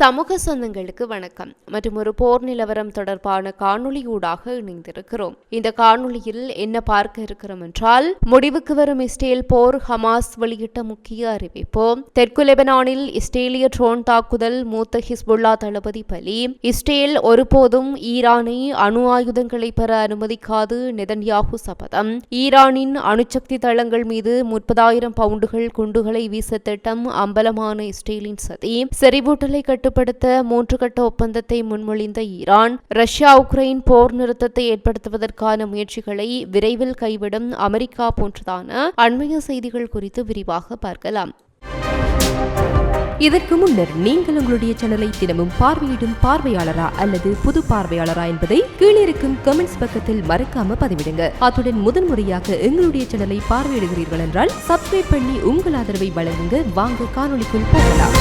சமூக சொந்தங்களுக்கு வணக்கம். மற்றும் ஒரு போர் நிலவரம் தொடர்பான காணொளியூடாக இணைந்திருக்கிறோம். இந்த காணொளியில் என்ன பார்க்க இருக்கிறோம் என்றால் முடிவுக்கு வரும் இஸ்ரேல் போர் ஹமாஸ் வெளியிட்ட முக்கிய அறிவிப்பு. தெற்கு லெபனானில் இஸ்ரேலிய ட்ரோன் தாக்குதல் மூத்த ஹிஸ்புல்லா தளபதி பலி. இஸ்ரேல் ஒருபோதும் ஈரானை அணு ஆயுதங்களை பெற அனுமதிக்காது நெதன்யாகு சபதம். ஈரானின் அணுசக்தி தளங்கள் மீது முப்பதாயிரம் பவுண்டுகள் குண்டுகளை வீச திட்டம் அம்பலமான இஸ்ரேலின் சதி. செறிவூட்டலை கட்டு கட்டுப்படுத்த மூன்று கட்ட ஒப்பந்தத்தை முன்மொழிந்த ஈரான் ரஷ்யா உக்ரைன் போர் நிறுத்தத்தை ஏற்படுத்துவதற்கான முயற்சிகளை விரைவில் கைவிடும் அமெரிக்கா போன்றதான அண்மைய செய்திகள் குறித்து விரிவாக பார்க்கலாம். இதற்கு முன்னர் நீங்கள் உங்களுடைய சேனலை தினமும் பார்வையிடும் பார்வையாளரா அல்லது புது பார்வையாளரா என்பதை கீழிருக்கும் கமெண்ட்ஸ் பக்கத்தில் மறக்காம பதிவிடுங்க. அத்துடன் முதன்முறையாக எங்களுடைய சேனலை பார்வையிடுகிறீர்கள் என்றால் சப்ஸ்கிரைப் பண்ணி உங்கள் ஆதரவை வழங்குங்க. வாங்க காணொலிக்குள் போகலாம்.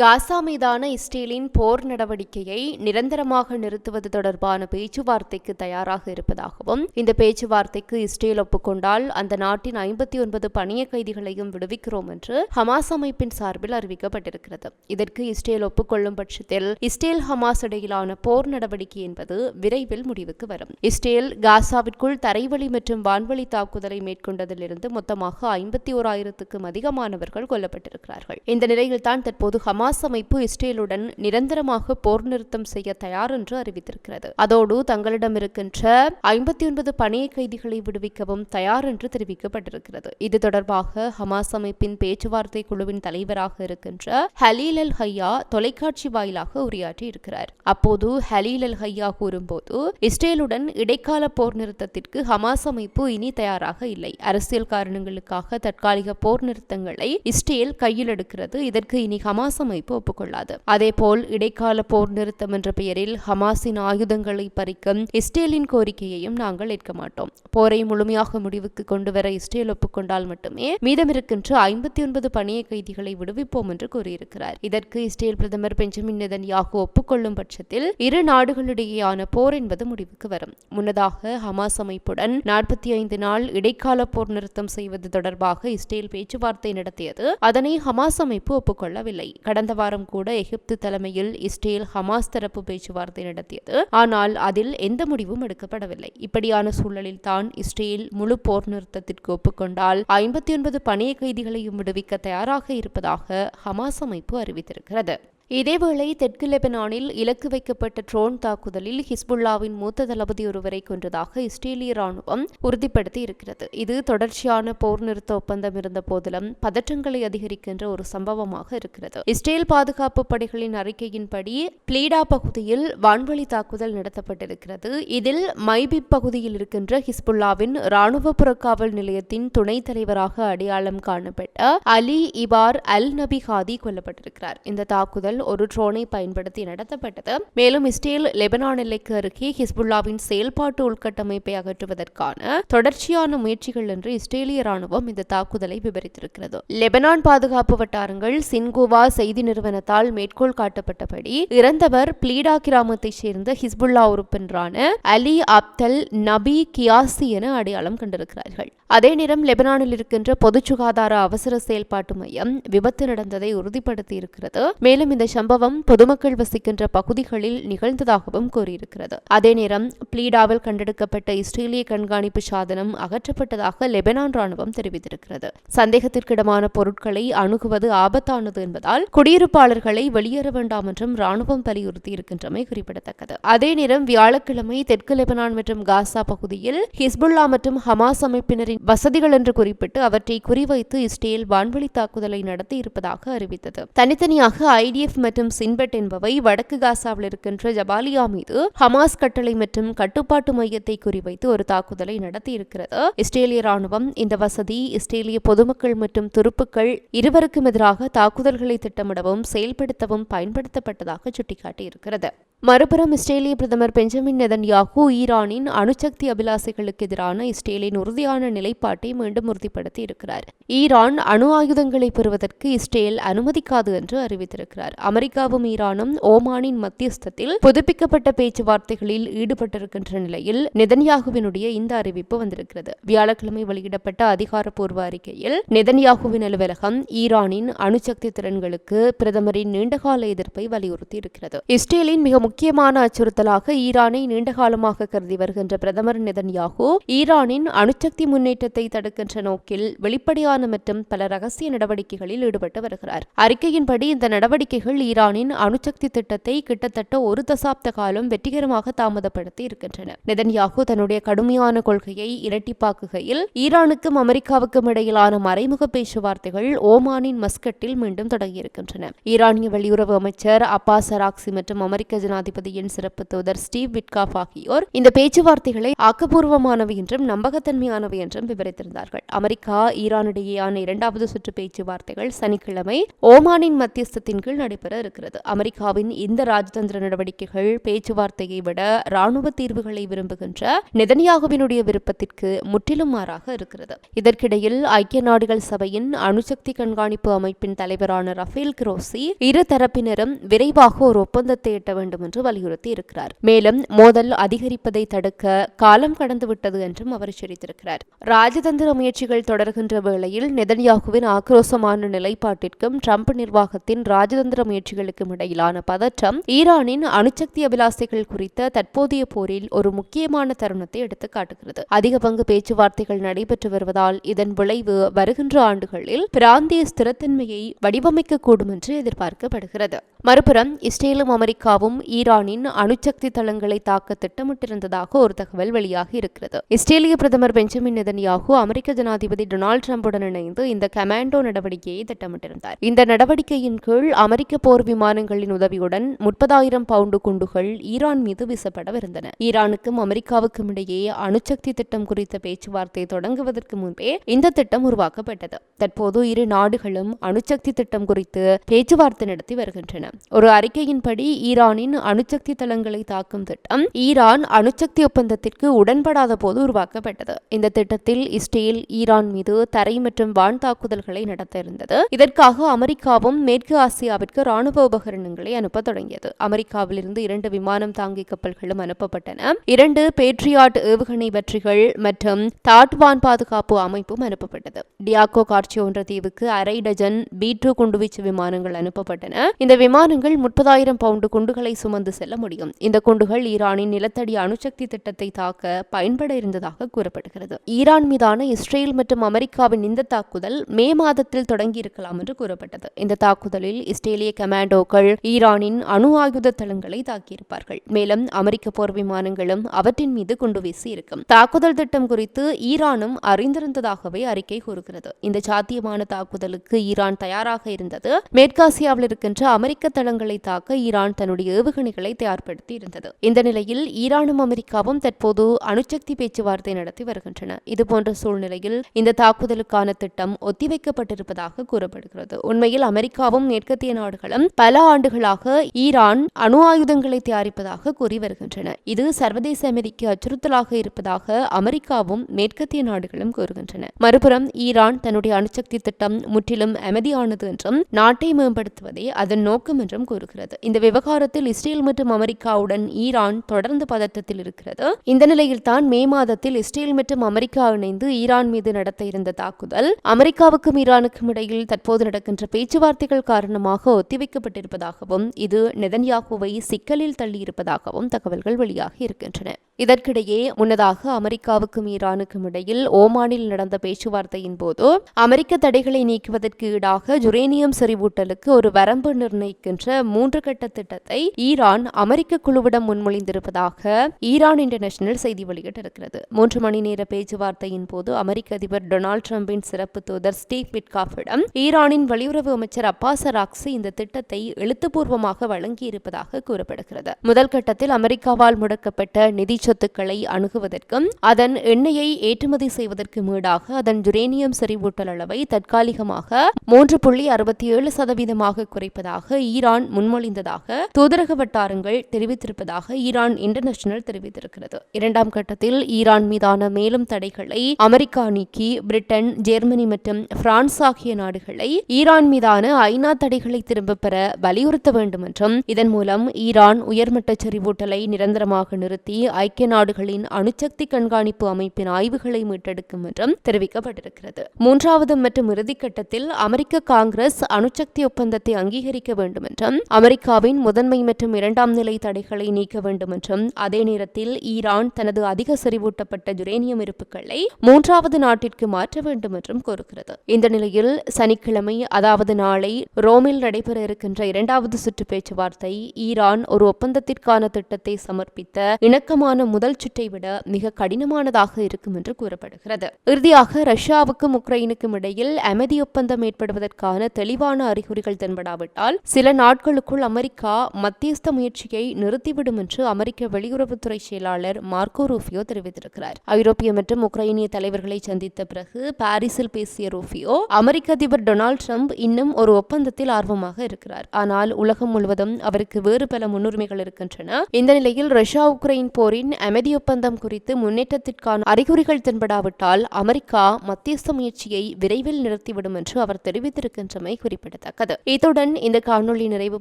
காசா மீதான இஸ்ரேலின் போர் நடவடிக்கையை நிரந்தரமாக நிறுத்துவது தொடர்பான பேச்சுவார்த்தைக்கு தயாராக இருப்பதாகவும் இந்த பேச்சுவார்த்தைக்கு இஸ்ரேல் ஒப்புக்கொண்டால் அந்த நாட்டின் ஐம்பத்தி ஒன்பது பணிய கைதிகளையும் விடுவிக்கிறோம் என்று ஹமாஸ் அமைப்பின் சார்பில் அறிவிக்கப்பட்டிருக்கிறது. இதற்கு இஸ்ரேல் ஒப்புக்கொள்ளும் பட்சத்தில் இஸ்ரேல் ஹமாஸ் இடையிலான போர் நடவடிக்கை என்பது விரைவில் முடிவுக்கு வரும். இஸ்ரேல் காசாவிற்குள் தரைவழி மற்றும் வான்வழி தாக்குதலை மேற்கொண்டதிலிருந்து மொத்தமாக ஐம்பத்தி ஓராயிரத்துக்கும் அதிகமானவர்கள் கொல்லப்பட்டிருக்கிறார்கள். இந்த நிலையில்தான் தற்போது ஹமாஸ் ஹமாஸ் அமைப்பு இஸ்ரேலுடன் நிரந்தரமாக போர் நிறுத்தம் செய்ய தயார் என்று அறிவித்திருக்கிறது. அதோடு தங்களிடம் இருக்கின்ற ஐம்பத்தி ஒன்பது பணைய கைதிகளை விடுவிக்கவும் தயார் என்று தெரிவிக்கப்பட்டிருக்கிறது. இது தொடர்பாக ஹமாஸ் அமைப்பின் பேச்சுவார்த்தை குழுவின் தலைவராக இருக்கின்ற ஹலீல் அல் ஹையா தொலைக்காட்சி வாயிலாக உரையாற்றி இருக்கிறார் அப்போது ஹலீல் அல் ஹையா கூறும்போது இஸ்ரேலுடன் இடைக்கால போர் நிறுத்தத்திற்கு ஹமாஸ் அமைப்பு இனி தயாராக இல்லை. அரசியல் காரணங்களுக்காக தற்காலிக போர் நிறுத்தங்களை இஸ்ரேல் கையில் எடுக்கிறது. இதற்கு இனி ஹமாஸ் அமைப்பு ஒப்புக்கொள்ளாது அதேபோல் இடைக்கால போர் நிறுத்தம் என்ற பெயரில் ஹமாஸின் ஆயுதங்களை பறிக்கும் இஸ்ரேலின் கோரிக்கையையும் நாங்கள் ஏற்க மாட்டோம். போரை முழுமையாக முடிவுக்கு கொண்டுவர இஸ்ரேல் ஒப்புக்கொண்டால் மட்டுமே மீதமிருக்கின்ற ஐம்பத்தி ஒன்பது பணிய கைதிகளை விடுவிப்போம் என்று கூறியிருக்கிறார். இதற்கு இஸ்ரேல் பிரதமர் பெஞ்சமின் நெதன்யாகு ஒப்புக்கொள்ளும் பட்சத்தில் இரு நாடுகளிடையேயான போர் என்பது முடிவுக்கு வரும். முன்னதாக ஹமாஸ் அமைப்புடன் நாற்பத்தி ஐந்து நாள் இடைக்கால போர் நிறுத்தம் செய்வது தொடர்பாக இஸ்ரேல் பேச்சுவார்த்தை நடத்தியது. அதனை ஹமாஸ் அமைப்பு ஒப்புக்கொள்ளவில்லை. கடந்த கடந்த வாரம் கூட எகிப்து தலைமையில் இஸ்ரேல் ஹமாஸ் தரப்பு பேச்சுவார்த்தை நடத்தியது. ஆனால் அதில் எந்த முடிவும் எடுக்கப்படவில்லை. இப்படியான சூழலில் தான் இஸ்ரேல் முழு போர் நிறுத்தத்திற்கு ஒப்புக்கொண்டால் ஐம்பத்தி ஒன்பது பணிய கைதிகளையும் விடுவிக்க தயாராக இருப்பதாக ஹமாஸ் அமைப்பு அறிவித்திருக்கிறது. இதேவேளை தெற்கு லெபனானில் இலக்கு வைக்கப்பட்ட ட்ரோன் தாக்குதலில் ஹிஸ்புல்லாவின் மூத்த தளபதி ஒருவரை கொன்றதாக இஸ்ரேலிய ராணுவம் உறுதிப்படுத்தி இருக்கிறது. இது தொடர்ச்சியான போர் நிறுத்த ஒப்பந்தம் இருந்த போதிலும் பதற்றங்களை அதிகரிக்கின்ற ஒரு சம்பவமாக இருக்கிறது. இஸ்ரேல் பாதுகாப்பு படைகளின் அறிக்கையின்படி பிளீடா பகுதியில் வான்வழி தாக்குதல் நடத்தப்பட்டிருக்கிறது. இதில் மைபி பகுதியில் இருக்கின்ற ஹிஸ்புல்லாவின் ராணுவ புறக்காவல் நிலையத்தின் துணைத் தலைவராக அடையாளம் காணப்பட்ட அலி இபார் அல் நபி ஹாதி கொல்லப்பட்டிருக்கிறார். இந்த தாக்குதல் தாக்குதல் ஒரு ட்ரோனை பயன்படுத்தி நடத்தப்பட்டது. மேலும் இஸ்ரேல் லெபனான் எல்லைக்கு அருகே ஹிஸ்புல்லாவின் செயல்பாட்டு உள்கட்டமைப்பை அகற்றுவதற்கான தொடர்ச்சியான முயற்சிகள் என்று இஸ்ரேலிய ராணுவம் இந்த தாக்குதலை விவரித்திருக்கிறது. லெபனான் பாதுகாப்பு வட்டாரங்கள் சின்கோவா செய்தி நிறுவனத்தால் மேற்கோள் காட்டப்பட்டபடி இறந்தவர் பிளீடா கிராமத்தைச் சேர்ந்த ஹிஸ்புல்லா உறுப்பினரான அலி அப்தல் நபி கியாசி என அடையாளம் கண்டிருக்கிறார்கள். அதே நேரம் லெபனானில் இருக்கின்ற பொது சுகாதார அவசர செயல்பாட்டு மையம் விபத்து நடந்ததை உறுதிப்படுத்தி இருக்கிறது மேலும் இந்த சம்பவம் பொதுமக்கள் வசிக்கின்ற பகுதிகளில் நிகழ்ந்ததாகவும் கூறியிருக்கிறது. அதே நேரம் பிளீடாவில் கண்டெடுக்கப்பட்ட இஸ்ரேலிய கண்காணிப்பு சாதனம் அகற்றப்பட்டதாக லெபனான் ராணுவம் தெரிவித்திருக்கிறது. சந்தேகத்திற்கிடமான பொருட்களை அணுகுவது ஆபத்தானது என்பதால் குடியிருப்பாளர்களை வெளியேற வேண்டாம் என்றும் ராணுவம் வலியுறுத்தி இருக்கின்றமை குறிப்பிடத்தக்கது. அதே நேரம் வியாழக்கிழமை தெற்கு லெபனான் மற்றும் காசா பகுதியில் ஹிஸ்புல்லா மற்றும் ஹமாஸ் அமைப்பினரின் வசதிகள் என்று குறிப்பிட்டு அவற்றை குறிவைத்து இஸ்ரேல் வான்வழி தாக்குதலை நடத்தி இருப்பதாக அறிவித்தது. தனித்தனியாக ஐடிஎஃப் மற்றும் சின்பெட் என்பவை வடக்கு காசாவில் இருக்கின்ற ஜபாலியா மீது ஹமாஸ் கட்டளை மற்றும் கட்டுப்பாட்டு மையத்தை குறிவைத்து ஒரு தாக்குதலை நடத்தியிருக்கிறது. இஸ்ரேலிய ராணுவம் இந்த வசதி இஸ்ரேலிய பொதுமக்கள் மற்றும் துருப்புக்கள் இருவருக்கும் எதிராக தாக்குதல்களை திட்டமிடவும் செயல்படுத்தவும் பயன்படுத்தப்பட்டதாக சுட்டிக்காட்டியிருக்கிறது. மறுபுறம் இஸ்ரேலிய பிரதமர் பெஞ்சமின் நெதன்யாகு ஈரானின் அணுசக்தி அபிலாசைகளுக்கு எதிரான இஸ்ரேலின் உறுதியான நிலைப்பாட்டை மீண்டும் உறுதிப்படுத்தி இருக்கிறார். ஈரான் அணு ஆயுதங்களை பெறுவதற்கு இஸ்ரேல் அனுமதிக்காது என்று அறிவித்திருக்கிறார். அமெரிக்காவும் ஈரானும் ஓமானின் மத்தியஸ்தத்தில் புதுப்பிக்கப்பட்ட பேச்சுவார்த்தைகளில் ஈடுபட்டிருக்கின்ற நிலையில் நெதன்யாகுவினுடைய இந்த அறிவிப்பு வந்திருக்கிறது. வியாழக்கிழமை வெளியிடப்பட்ட அதிகாரப்பூர்வ அறிக்கையில் நெதன்யாகுவின் அலுவலகம் ஈரானின் அணுசக்தி திறன்களுக்கு பிரதமரின் நீண்டகால எதிர்ப்பை வலியுறுத்தி இருக்கிறது இஸ்ரேலின் மிக முக்கியமான அச்சுறுத்தலாக ஈரானை நீண்டகாலமாக கருதி வருகின்ற பிரதமர் நிதன்யாகு ஈரானின் அணுசக்தி முன்னேற்றத்தை தடுக்கின்ற நோக்கில் வெளிப்படையான மற்றும் பல ரகசிய நடவடிக்கைகளில் ஈடுபட்டு வருகிறார். அறிக்கையின்படி இந்த நடவடிக்கைகள் ஈரானின் அணுசக்தி திட்டத்தை கிட்டத்தட்ட ஒரு தசாப்த காலம் வெற்றிகரமாக தாமதப்படுத்தி இருக்கின்றன. நிதன்யாகு தன்னுடைய கடுமையான கொள்கையை இரட்டிப்பாக்குகையில் ஈரானுக்கும் அமெரிக்காவுக்கும் இடையிலான மறைமுக பேச்சுவார்த்தைகள் ஓமானின் மஸ்கட்டில் மீண்டும் தொடங்கியிருக்கின்றன. ஈரானிய வெளியுறவு அமைச்சர் அப்பாஸ் அராக்சி மற்றும் அமெரிக்க ஜனாதிபதி ஜனாதிபதியின் சிறப்பு தூதர் ஸ்டீவ் விட்காஃப் ஆகியோர் இந்த பேச்சுவார்த்தைகளை ஆக்கப்பூர்வமானவை என்றும் நம்பகத்தன்மையானவை என்றும் விவரித்திருந்தார்கள். அமெரிக்கா ஈரானிடையேயான இரண்டாவது சுற்று பேச்சுவார்த்தைகள் சனிக்கிழமை ஓமானின் மத்தியஸ்தத்தின் கீழ் நடைபெற இருக்கிறது. அமெரிக்காவின் இந்த ராஜதந்திர நடவடிக்கைகள் பேச்சுவார்த்தையை விட ராணுவ தீர்வுகளை விரும்புகின்ற நெதன்யாகுவினுடைய விருப்பத்திற்கு முற்றிலும் மாறாக இருக்கிறது. இதற்கிடையில் ஐக்கிய நாடுகள் சபையின் அணுசக்தி கண்காணிப்பு அமைப்பின் தலைவரான ரஃபேல் கிரோசி இரு தரப்பினரும் விரைவாக ஒரு ஒப்பந்தத்தை எட்ட வேண்டும் என்று வலியுறுத்தி இருக்கிறார். மேலும் மோதல் அதிகரிப்பதை தடுக்க காலம் கடந்துவிட்டது என்றும் அவர் எச்சரித்திருக்கிறார். ராஜதந்திர முயற்சிகள் தொடர்கின்ற வேளையில் நெதன்யாகுவின் ஆக்ரோசமான நிலைப்பாட்டிற்கும் ட்ரம்ப் நிர்வாகத்தின் ராஜதந்திர முயற்சிகளுக்கும் இடையிலான பதற்றம் ஈரானின் அணுசக்தி அபிலாசைகள் குறித்த தற்போதைய போரில் ஒரு முக்கியமான தருணத்தை எடுத்து காட்டுகிறது. அதிக பங்கு பேச்சுவார்த்தைகள் நடைபெற்று வருவதால் இதன் விளைவு வருகின்ற ஆண்டுகளில் பிராந்திய ஸ்திரத்தன்மையை வடிவமைக்கக்கூடும் என்று எதிர்பார்க்கப்படுகிறது. மறுபுறம் இஸ்ரேலும் அமெரிக்காவும் ஈரானின் அணுசக்தி தளங்களை தாக்க திட்டமிட்டிருந்ததாக ஒரு தகவல் வெளியாகி இருக்கிறது. இஸ்ரேலிய பிரதமர் பெஞ்சமின் நெதன்யாகு அமெரிக்க ஜனாதிபதி டொனால்டு டிரம்புடன் இணைந்து இந்த கமாண்டோ நடவடிக்கையை திட்டமிட்டிருந்தார். இந்த நடவடிக்கையின் கீழ் அமெரிக்க போர் விமானங்களின் உதவியுடன் முப்பதாயிரம் பவுண்டு குண்டுகள் ஈரான் மீது வீசப்படவிருந்தன. ஈரானுக்கும் அமெரிக்காவுக்கும் இடையே அணுசக்தி திட்டம் குறித்த பேச்சுவார்த்தை தொடங்குவதற்கு முன்பே இந்த திட்டம் உருவாக்கப்பட்டது. தற்போது இரு நாடுகளும் அணுசக்தி திட்டம் குறித்து பேச்சுவார்த்தை நடத்தி வருகின்றன. ஒரு அறிக்கையின்படி ஈரானின் அணுசக்தி தளங்களை தாக்கும் திட்டம் ஈரான் அணுசக்தி ஒப்பந்தத்திற்கு உடன்படாத போது உருவாக்கப்பட்டது. இந்த திட்டத்தில் இஸ்ரேல் ஈரான் மீது தரை மற்றும் வான் தாக்குதல்களை நடத்த இருந்தது. இதற்காக அமெரிக்காவும் மேற்கு ஆசியாவிற்கு ராணுவ உபகரணங்களை அனுப்ப தொடங்கியது. அமெரிக்காவிலிருந்து இரண்டு விமானம் தாங்கி கப்பல்களும் அனுப்பப்பட்டன. இரண்டு பேட்ரியாட் ஏவுகணை வெற்றிகள் மற்றும் தாட் வான் பாதுகாப்பு அமைப்பும் அனுப்பப்பட்டது. டியாகோ கார்ச்சியோன்ற தீவுக்கு அரை டஜன் பி டூ குண்டுவீச்சு விமானங்கள் அனுப்பப்பட்டன. இந்த விமானங்கள் முப்பதாயிரம் பவுண்டு குண்டுகளை சுமந்து செல்ல முடியும். இந்த குண்டுகள் ஈரானின் நிலத்தடி அணுசக்தி திட்டத்தை தாக்க பயன்பட இருந்ததாக கூறப்படுகிறது. ஈரான் மீதான இஸ்ரேல் மற்றும் அமெரிக்காவின் இந்த தாக்குதல் மே மாதத்தில் தொடங்கியிருக்கலாம் என்று கூறப்பட்டது. இந்த தாக்குதலில் இஸ்ரேலிய கமாண்டோக்கள் ஈரானின் அணு ஆயுத தளங்களை தாக்கியிருப்பார்கள். மேலும் அமெரிக்க போர் விமானங்களும் அவற்றின் மீது குண்டு வீசி இருக்கும். தாக்குதல் திட்டம் குறித்து ஈரானும் அறிந்திருந்ததாகவே அறிக்கை கூறுகிறது. இந்த சாத்தியமான தாக்குதலுக்கு ஈரான் தயாராக இருந்தது. மேற்காசியாவில் இருக்கின்ற அமெரிக்க தளங்களை தாக்க ஈரான் தன்னுடைய ஏவுகணை ஏவுகணைகளை தயார்படுத்தி இருந்தது. இந்த நிலையில் ஈரானும் அமெரிக்காவும் தற்போது அணுசக்தி பேச்சுவார்த்தை நடத்தி வருகின்றன. இதுபோன்ற சூழ்நிலையில் இந்த தாக்குதலுக்கான திட்டம் ஒத்திவைக்கப்பட்டிருப்பதாக கூறப்படுகிறது. உண்மையில் அமெரிக்காவும் மேற்கத்திய நாடுகளும் பல ஆண்டுகளாக ஈரான் அணு ஆயுதங்களை தயாரிப்பதாக கூறி வருகின்றன. இது சர்வதேச அமைதிக்கு அச்சுறுத்தலாக இருப்பதாக அமெரிக்காவும் மேற்கத்திய நாடுகளும் கூறுகின்றன. மறுபுறம் ஈரான் தன்னுடைய அணுசக்தி திட்டம் முற்றிலும் அமைதியானது என்றும் நாட்டை மேம்படுத்துவதே அதன் நோக்கம் என்றும் கூறுகிறது. இந்த விவகாரத்தில் இஸ்ரேல் இஸ்ரேல் மற்றும் அமெரிக்காவுடன் ஈரான் தொடர்ந்து பதட்டத்தில் இருக்கிறது. இந்த நிலையில் தான் மே மாதத்தில் இஸ்ரேல் மற்றும் அமெரிக்கா இணைந்து ஈரான் மீது நடத்த இருந்த தாக்குதல் அமெரிக்காவுக்கும் ஈரானுக்கும் இடையில் தற்போது நடக்கின்ற பேச்சுவார்த்தைகள் காரணமாக ஒத்திவைக்கப்பட்டிருப்பதாகவும் இது நெதன்யாகுவை சிக்கலில் தள்ளியிருப்பதாகவும் தகவல்கள் வெளியாகி இருக்கின்றன. இதற்கிடையே முன்னதாக அமெரிக்காவுக்கும் ஈரானுக்கும் இடையில் ஓமானில் நடந்த பேச்சுவார்த்தையின் போது அமெரிக்க தடைகளை நீக்குவதற்கு ஈடாக ஜுரேனியம் செறிவூட்டலுக்கு ஒரு வரம்பு நிர்ணயிக்கின்ற மூன்று கட்ட திட்டத்தை ஈரான் அமெரிக்க குழுவிடம் முன்மொழிந்திருப்பதாக ஈரான் இன்டர்நேஷனல் செய்தி வெளியிட்டிருக்கிறது. மூன்று மணி நேர பேச்சுவார்த்தையின் போது அமெரிக்க அதிபர் டொனால்டு டிரம்பின் சிறப்பு தூதர் ஸ்டீவ் பிட்காஃபிடம் ஈரானின் வெளியுறவு அமைச்சர் அப்பாஸ் அராக்சி இந்த திட்டத்தை எழுத்துப்பூர்வமாக வழங்கியிருப்பதாக கூறப்படுகிறது. முதல் கட்டத்தில் அமெரிக்காவால் முடக்கப்பட்ட நிதி சொத்துக்களை அணுகுவதற்கும் அதன் எண்ணெயை ஏற்றுமதி செய்வதற்கு மீடாக அதன் யுரேனியம் செறிவூட்டல் அளவை தற்காலிகமாக மூன்று புள்ளி அறுபத்தி ஏழு சதவீதமாக குறைப்பதாக ஈரான் முன்மொழிந்ததாக தூதரக வட்டாரங்கள் தெரிவித்திருப்பதாக ஈரான் இன்டர்நேஷனல் தெரிவித்திருக்கிறது. இரண்டாம் கட்டத்தில் ஈரான் மீதான மேலும் தடைகளை அமெரிக்கா நீக்கி பிரிட்டன் ஜெர்மனி மற்றும் பிரான்ஸ் ஆகிய நாடுகளை ஈரான் மீதான ஐநா தடைகளை திரும்பப் பெற வலியுறுத்த வேண்டும் என்றும் இதன் மூலம் ஈரான் உயர்மட்ட செறிவூட்டலை நிரந்தரமாக நிறுத்தி ஐக்கிய நாடுகளின் அணுசக்தி கண்காணிப்பு அமைப்பின் ஆய்வுகளை மீட்டெடுக்கும் என்றும் தெரிவிக்கப்பட்டிருக்கிறது. மூன்றாவது மற்றும் இறுதிக்கட்டத்தில் அமெரிக்க காங்கிரஸ் அணுசக்தி ஒப்பந்தத்தை அங்கீகரிக்க வேண்டும் என்றும் அமெரிக்காவின் முதன்மை மற்றும் இரண்டாம் நிலை தடைகளை நீக்க வேண்டும் என்றும் அதே நேரத்தில் ஈரான் தனது அதிக செறிவூட்டப்பட்ட யுரேனியம் இருப்புகளை மூன்றாவது நாட்டிற்கு மாற்ற வேண்டும் என்றும் கோருகிறது. இந்த நிலையில் சனிக்கிழமை அதாவது நாளை ரோமில் நடைபெற இருக்கின்ற இரண்டாவது சுற்று பேச்சுவார்த்தை ஈரான் ஒரு ஒப்பந்தத்திற்கான திட்டத்தை சமர்ப்பித்த இணக்கமான முதல் சுற்றை விட மிக கடினமானதாக இருக்கும் என்று கூறப்படுகிறது. இறுதியாக ரஷ்யாவுக்கும் உக்ரைனுக்கும் இடையில் அமைதி ஒப்பந்தம் ஏற்படுவதற்கான தெளிவான அறிகுறிகள் தென்படாவிட்டால் சில நாட்களுக்குள் அமெரிக்கா மத்தியஸ்த முயற்சியை நிறுத்திவிடும் என்று அமெரிக்க வெளியுறவுத்துறை செயலாளர் மார்க்கோ ரூபியோ தெரிவித்திருக்கிறார். ஐரோப்பிய மற்றும் உக்ரைனிய தலைவர்களை சந்தித்த பிறகு பாரிஸில் பேசிய ரூபியோ அமெரிக்க அதிபர் டொனால்டு ட்ரம்ப் இன்னும் ஒரு ஒப்பந்தத்தில் ஆர்வமாக இருக்கிறார். ஆனால் உலகம் முழுவதும் அவருக்கு வேறு பல முன்னுரிமைகள் இருக்கின்றன. இந்த நிலையில் ரஷ்யா உக்ரைன் போரின் அமைதி ஒப்பந்தம் குறித்து முன்னேற்றத்திற்கான அறிகுறிகள் தென்படாவிட்டால் அமெரிக்கா மத்தியஸ்த முயற்சியை விரைவில் நிறுத்திவிடும் என்று அவர் தெரிவித்திருக்கின்றமை குறிப்பிடத்தக்கது. இத்துடன் இந்த காணொளி நிறைவு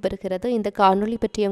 பெறுகிறது. இந்த காணொலி பற்றிய